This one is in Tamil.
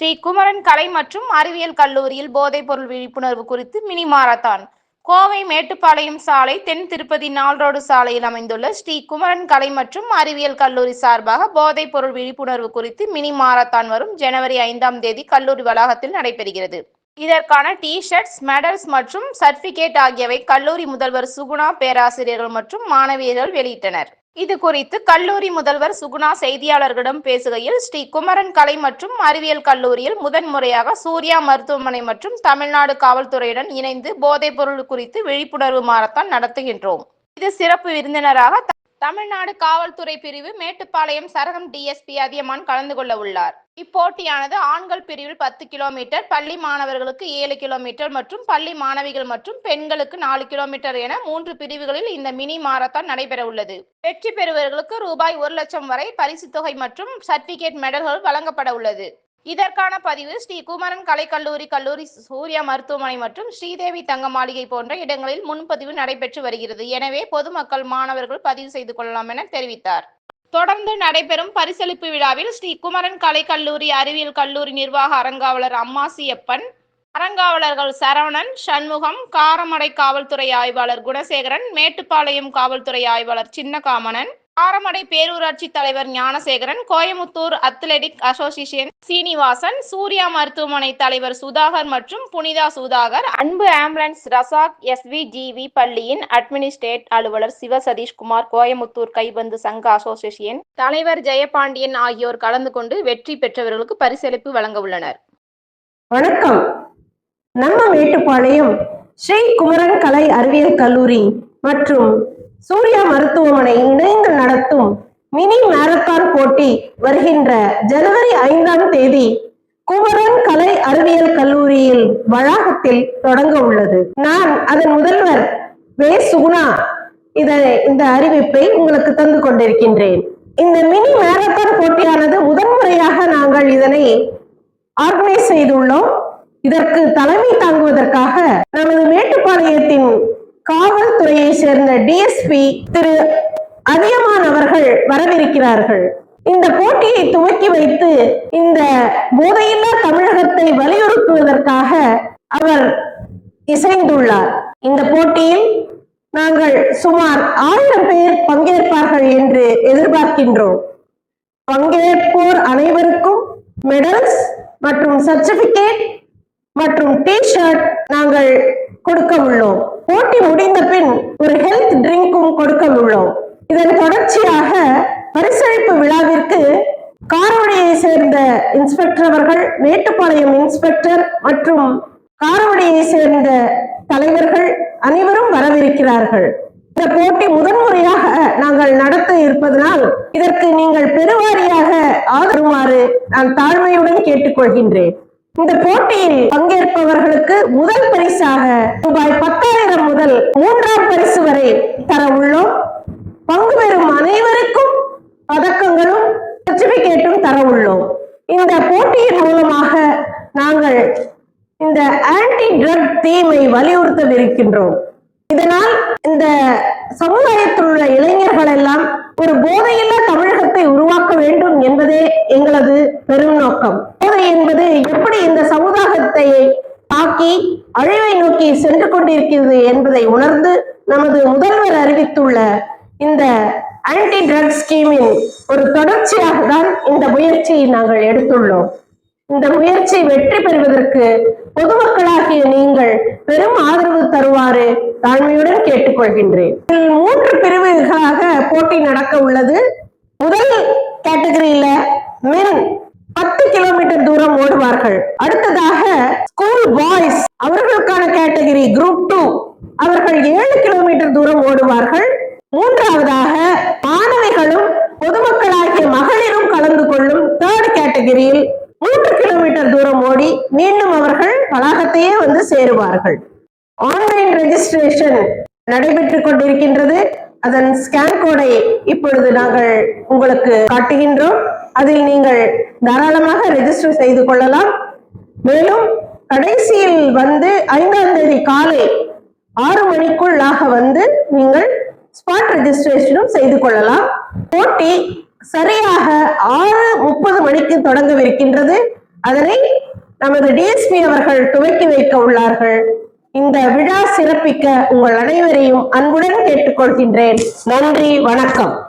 ஸ்ரீ குமரன் கலை மற்றும் அறிவியல் கல்லூரியில் போதைப்பொருள் விழிப்புணர்வு குறித்து மினி மாரத்தான். கோவை மேட்டுப்பாளையம் சாலை தென் திருப்பதி நாள் ரோடு சாலையில் அமைந்துள்ள ஸ்ரீ குமரன் கலை மற்றும் அறிவியல் கல்லூரி சார்பாக போதைப்பொருள் விழிப்புணர்வு குறித்து மினி மாரத்தான் வரும் ஜனவரி ஐந்தாம் தேதி கல்லூரி வளாகத்தில் நடைபெறுகிறது. இதற்கான டி ஷர்ட்ஸ் மெடல்ஸ் மற்றும் சர்டிபிகேட் ஆகியவை கல்லூரி முதல்வர் சுகுணா பேராசிரியர்கள் மற்றும் மாணவியர்கள் வெளியிட்டனர். இது குறித்து கல்லூரி முதல்வர் சுகுணா செய்தியாளர்களிடம் பேசுகையில் ஸ்ரீ குமரன் கலை மற்றும் அறிவியல் கல்லூரியில் முதன்முறையாக சூர்யா மருத்துவமனை மற்றும் தமிழ்நாடு காவல்துறையுடன் இணைந்து போதைப்பொருள் குறித்து விழிப்புணர்வு மாரத்தான் நடத்துகின்றோம். இது சிறப்பு விருந்தினராக தமிழ்நாடு காவல்துறை பிரிவு மேட்டுப்பாளையம் சரகம் டிஎஸ்பி அதியமான் கலந்து கொள்ள உள்ளார். இப்போட்டியானது ஆண்கள் பிரிவில் பத்து கிலோமீட்டர் பள்ளி மாணவர்களுக்கு ஏழு கிலோமீட்டர் மற்றும் பள்ளி மாணவிகள் மற்றும் பெண்களுக்கு நாலு கிலோமீட்டர் என மூன்று பிரிவுகளில் இந்த மினி மாரத்தான் நடைபெற உள்ளது. வெற்றி பெறுபவர்களுக்கு ரூபாய் ஒரு லட்சம் வரை பரிசு தொகை மற்றும் சர்டிபிகேட் மெடல்கள் வழங்கப்பட உள்ளது. இதற்கான பதிவு ஸ்ரீ குமரன் கலைக்கல்லூரி கல்லூரி சூர்யா மருத்துவமனை மற்றும் ஸ்ரீதேவி தங்க மாளிகை போன்ற இடங்களில் முன்பதிவு நடைபெற்று வருகிறது. எனவே பொதுமக்கள் மாணவர்கள் பதிவு செய்து கொள்ளலாம் என தெரிவித்தார். தொடர்ந்து நடைபெறும் பரிசளிப்பு விழாவில் ஸ்ரீ குமரன் கலைக்கல்லூரி அறிவியல் கல்லூரி நிர்வாக அரங்காவலர் அம்மாசியப்பன் அரங்காவலர்கள் சரவணன் சண்முகம் காரமடை காவல்துறை ஆய்வாளர் குணசேகரன் மேட்டுப்பாளையம் காவல்துறை ஆய்வாளர் சின்னகாமணன் காரமடை பேரூராட்சி தலைவர் ஞானசேகரன் கோயமுத்தூர் அத்லெட்டிக் அசோசியேஷன் சீனிவாசன் சூர்யா மருத்துவமனை தலைவர் சுதாகர் மற்றும் புனிதா சுதாகர் அன்பு ஆம்புலன்ஸ் ரசாக் எஸ்விஜிவி பள்ளியின் அட்மினிஸ்ட்ரேட் அலுவலர் சிவ சதீஷ்குமார் கோயமுத்தூர் கைபந்து சங்க அசோசியேஷன் தலைவர் ஜெயபாண்டியன் ஆகியோர் கலந்து கொண்டு வெற்றி பெற்றவர்களுக்கு பரிசளிப்பு வழங்க உள்ளனர். வணக்கம். நம்ம மேட்டுப்பாளையம் ஸ்ரீ குமரன் கலை அறிவியல் கல்லூரி மற்றும் சூர்யா மருத்துவமனை இணைந்து மினி மாரத்தான் போட்டி வருகின்ற ஜனவரி ஐந்தாம் தேதி குமரன் கலை அறிவியல் கல்லூரியில் வளாகத்தில் தொடங்க உள்ளது. நான் அதன் முதல்வர் வே. சுகுணா இதை இந்த அறிவிப்பை உங்களுக்கு தந்து கொண்டிருக்கின்றேன். இந்த மினி மாரத்தான் போட்டியானது முதன்முறையாக நாங்கள் இதனை ஆர்கனைஸ் செய்துள்ளோம். இதற்கு தலைமை தாங்குவதற்காக நமது மேட்டுப்பாளையத்தின் காவல்துறையை சேர்ந்த டிஎஸ்பி திரு அதியமான அவர்கள் வரவிருக்கிறார்கள். இந்த போட்டியை துவக்கி வைத்து இந்த போதையில்லா தமிழகத்தை வலியுறுத்துவதற்காக அவர் இசைந்துள்ளார். இந்த போட்டியில் நாங்கள் சுமார் ஆயிரம் பேர் பங்கேற்பார்கள் என்று எதிர்பார்க்கின்றோம். பங்கேற்போர் அனைவருக்கும் மெடல்ஸ் மற்றும் சர்டிபிகேட் மற்றும் டி ஷர்ட் நாங்கள் கொடுக்க உள்ளோம். போட்டி முடிந்த பின் ஒரு ஹெல்த் ட்ரிங்க்கும் கொடுக்க உள்ளோம். இதன் தொடர்ச்சியாக பரிசளிப்பு விழாவிற்கு காரவடியை சேர்ந்த இன்ஸ்பெக்டர் அவர்கள் மேட்டுப்பாளையம் இன்ஸ்பெக்டர் மற்றும் காரவடியை சேர்ந்த தலைவர்கள் அனைவரும் வரவிருக்கிறார்கள். இந்த போட்டி முதன்முறையாக நாங்கள் நடத்த இருப்பதனால் இதற்கு நீங்கள் பெருவாரியாக ஆதருமாறு நான் தாழ்மையுடன் கேட்டுக்கொள்கின்றேன். இந்த போட்டியில் பங்கேற்பவர்களுக்கு முதல் பரிசாக ரூபாய் பத்தாயிரம் முதல் மூன்றாம் பரிசு வரை தர உள்ளோம். பங்கு பெறும் அனைவருக்கும் பதக்கங்களும் சர்டிபிகேட்டும் தர உள்ளோம். இந்த போட்டியின் மூலமாக நாங்கள் இந்த ஆன்டி ட்ரக் தீமை வலியுறுத்தவிருக்கின்றோம். இதனால் இந்த சமுதாயத்தில் உள்ள இளைஞர்கள் எல்லாம் ஒரு போதையில்லா தமிழகத்தை உருவாக்க வேண்டும் என்பதே எங்களது பெரும் நோக்கம் போதை என்பது எப்படி இந்த சமுதாயத்தை தாக்கி அழிவை நோக்கி சென்று கொண்டிருக்கிறது என்பதை உணர்ந்து நமது முதல்வர் அறிவித்துள்ள இந்த ஆன்டி ட்ரக் ஸ்கீமின் ஒரு தொடர்ச்சியாக தான் இந்த முயற்சியை நாங்கள் எடுத்துள்ளோம். இந்த முயற்சி வெற்றி பெறுவதற்கு பொதுமக்களாகிய நீங்கள் பெரும் ஆதரவு தருவாறு தாழ்மையுடன் கேட்டுக்கொள்கின்றேன். மூன்று பிரிவுகளாக போட்டி நடக்க உள்ளது. முதல் கேட்டகரியில மென் பத்து கிலோமீட்டர் தூரம் ஓடுவார்கள். அடுத்ததாக ஸ்கூல் பாய்ஸ் அவர்களுக்கான கேட்டகரி குரூப் டூ அவர்கள் ஏழு கிலோமீட்டர் மூன்றாவதாக மாணவிகளும் பொதுமக்களாகிய மகளிரும் கலந்து கொள்ளும் தேர்ட் கேட்டகரியில் மூன்று கிலோமீட்டர் தூரம் ஓடி மீண்டும் அவர்கள் வளாகத்தையே வந்து சேருவார்கள். ஆன்லைன் ரெஜிஸ்ட்ரேஷன் நடைபெற்றுக் கொண்டிருக்கின்றது. அதன் ஸ்கேன் கோடை இப்பொழுது நாங்கள் உங்களுக்கு காட்டுகின்றோம். அதில் நீங்கள் தாராளமாக ரெஜிஸ்டர் செய்து கொள்ளலாம். மேலும் கடைசியில் வந்து ஐந்தாம் தேதி காலை ஆறு மணிக்குள்ளாக வந்து நீங்கள் ஸ்பாட் ரெஜிஸ்ட்ரேஷனும் செய்து கொள்ளலாம். போட்டி சரியாக ஆறு முப்பது மணிக்கு தொடங்கவிருக்கின்றது. அதனை நமது டிஎஸ்பி அவர்கள் துவக்கி வைக்க உள்ளார்கள். இந்த விழா சிறப்பிக்க உங்கள் அனைவரையும் அன்புடன் கேட்டுக்கொள்கின்றேன். நன்றி வணக்கம்.